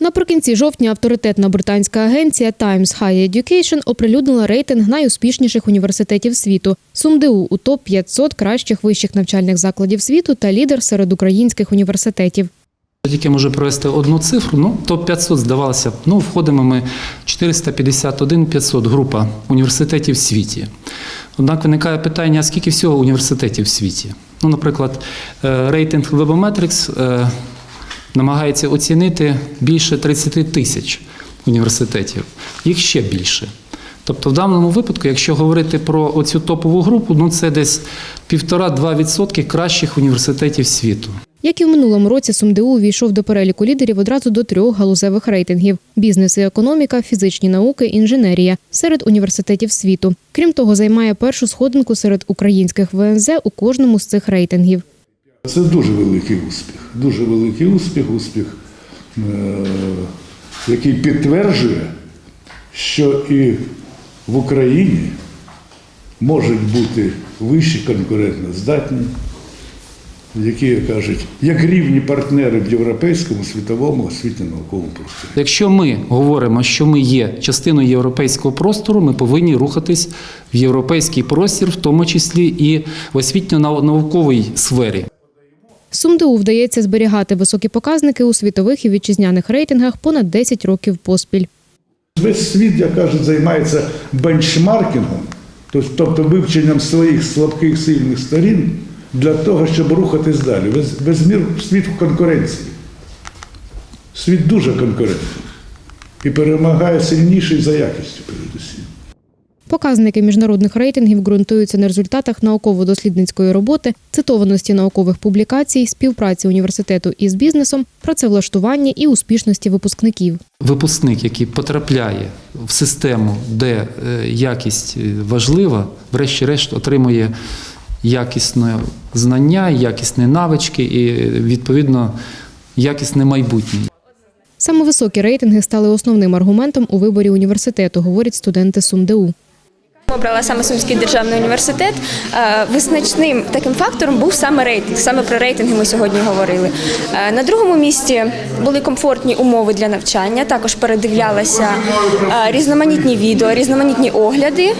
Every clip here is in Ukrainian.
Наприкінці жовтня авторитетна британська агенція Times Higher Education оприлюднила рейтинг найуспішніших університетів світу. СумДУ у топ 500 кращих вищих навчальних закладів світу та лідер серед українських університетів. Тільки можу провести одну цифру. Ну, топ-500 здавалося б. Ну, входимо ми 451-500 група університетів в світі. Однак виникає питання, скільки всього університетів в світі? Ну, наприклад, е, рейтинг Webometrics е, намагається оцінити більше 30 тисяч університетів. Їх ще більше. Тобто, в даному випадку, якщо говорити про оцю топову групу, ну це десь 1,5-2% кращих університетів світу. Як і в минулому році, СумДУ увійшов до переліку лідерів одразу до трьох галузевих рейтингів: бізнес і економіка, фізичні науки, інженерія серед університетів світу. Крім того, займає першу сходинку серед українських ВНЗ у кожному з цих рейтингів. Це дуже великий успіх. Дуже великий успіх, успіх, е, який підтверджує, що і в Україні можуть бути вищі конкурентно здатні, які кажуть, як рівні партнери в європейському, світовому, освітньо-науковому просторі. Якщо ми говоримо, що ми є частиною європейського простору, ми повинні рухатись в європейський простір, в тому числі і в освітньо-науковій сфері. СумДУ вдається зберігати високі показники у світових і вітчизняних рейтингах понад 10 років поспіль. Весь світ, як кажуть, займається бенчмаркінгом, тобто вивченням своїх слабких сильних сторін для того, щоб рухатись далі. Весь, весь мір світ в конкуренції. Світ дуже конкурентний і перемагає сильніший за якістю передусім. Показники міжнародних рейтингів ґрунтуються на результатах науково-дослідницької роботи, цитованості наукових публікацій, співпраці університету із бізнесом, працевлаштуванні і успішності випускників. Випускник, який потрапляє в систему, де е, якість е, важлива, врешті-решт отримує якісне знання, якісні навички і відповідно якісне майбутнє. Саме високі рейтинги стали основним аргументом у виборі університету, говорять студенти СумДУ. Обрала саме Сумський державний університет. Е, Визначним таким фактором був саме рейтинг. Саме про рейтинги ми сьогодні говорили. Е, На другому місці були комфортні умови для навчання. Також передивлялася е, різноманітні відео, різноманітні огляди,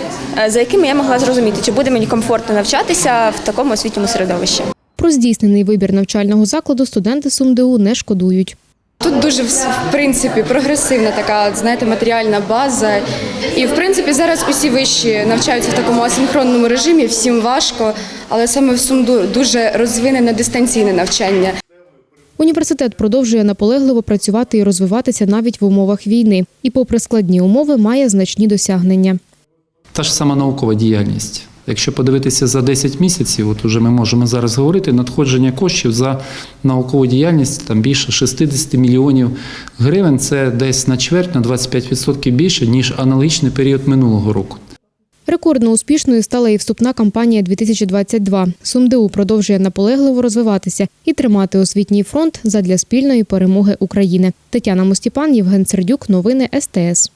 за якими я могла зрозуміти, чи буде мені комфортно навчатися в такому освітньому середовищі. Про здійснений вибір навчального закладу студенти СумДУ не шкодують. Тут дуже в принципі прогресивна така, знаєте, матеріальна база. І в принципі зараз усі вищі навчаються в такому асинхронному режимі, всім важко, але саме в СумДУ дуже розвинене дистанційне навчання. Університет продовжує наполегливо працювати і розвиватися навіть в умовах війни, і, попри складні умови, має значні досягнення. Та ж сама наукова діяльність. Якщо подивитися за 10 місяців, от уже ми можемо зараз говорити, надходження коштів за наукову діяльність там більше 60 мільйонів гривень. Це десь на чверть, на 25% більше, ніж аналогічний період минулого року. Рекордно успішною стала і вступна кампанія 2022. СумДУ продовжує наполегливо розвиватися і тримати освітній фронт задля спільної перемоги України. Тетяна Мостіпан, Євген Сердюк. Новини СТС.